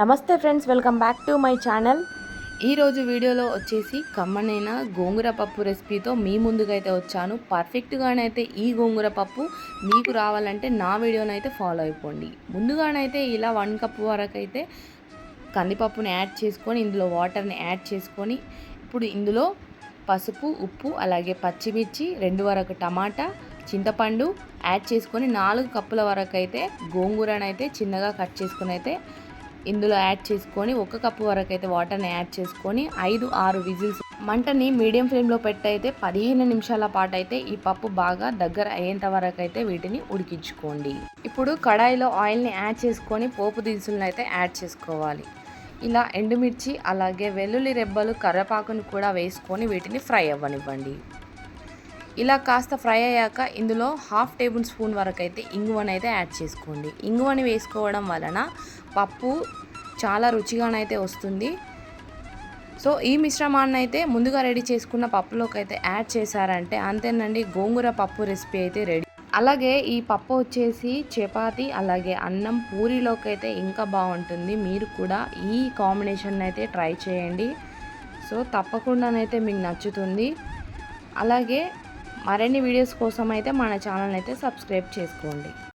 నమస్తే friends welcome back to my channel. ఈరోజు వీడియోలో వచ్చేసి కమ్మనైన గోంగూర పప్పు రెసిపీతో మీ ముందుకైతే వచ్చాను. పర్ఫెక్ట్గానైతే ఈ గోంగూర పప్పు మీకు రావాలంటే నా వీడియోనైతే ఫాలో అయిపోండి. ముందుగానైతే ఇలా వన్ కప్ వరకు అయితే కందిపప్పుని యాడ్ చేసుకొని ఇందులో వాటర్ని యాడ్ చేసుకొని ఇప్పుడు ఇందులో పసుపు ఉప్పు అలాగే పచ్చిమిర్చి రెండు వరకు టమాటా చింతపండు యాడ్ చేసుకొని నాలుగు కప్పుల వరకు అయితే గోంగూరనైతే చిన్నగా కట్ చేసుకుని అయితే ఇందులో యాడ్ చేసుకొని ఒక కప్పు వరకు అయితే వాటర్ని యాడ్ చేసుకొని ఐదు ఆరు విజిల్స్. మంటని మీడియం ఫ్లేమ్లో పెట్టయితే పదిహేను నిమిషాల పాటు అయితే ఈ పప్పు బాగా దగ్గర అయ్యేంత వరకు అయితే వీటిని ఉడికించుకోండి. ఇప్పుడు కడాయిలో ఆయిల్ని యాడ్ చేసుకొని పోపు దినుసులను అయితే యాడ్ చేసుకోవాలి. ఇలా ఎండుమిర్చి అలాగే వెల్లుల్లి రెబ్బలు కరివేపాకును కూడా వేసుకొని వీటిని ఫ్రై అవ్వనివ్వండి. ఇలా కాస్త ఫ్రై అయ్యాక ఇందులో హాఫ్ టేబుల్ స్పూన్ వరకు అయితే ఇంగువని అయితే యాడ్ చేసుకోండి. ఇంగువని వేసుకోవడం వలన పప్పు చాలా రుచిగానైతే వస్తుంది. సో ఈ మిశ్రమాన్ని అయితే ముందుగా రెడీ చేసుకున్న పప్పులోకి అయితే యాడ్ చేశారంటే అంతేనండి గోంగూర పప్పు రెసిపీ అయితే రెడీ. అలాగే ఈ పప్పు వచ్చేసి చపాతి అలాగే అన్నం పూరిలోకి అయితే ఇంకా బాగుంటుంది. మీరు కూడా ఈ కాంబినేషన్ అయితే ట్రై చేయండి. సో తప్పకుండానైతే మీకు నచ్చుతుంది. అలాగే మరిన్ని వీడియోస్ కోసం అయితే మన ఛానల్ అయితే సబ్స్క్రైబ్ చేసుకోండి.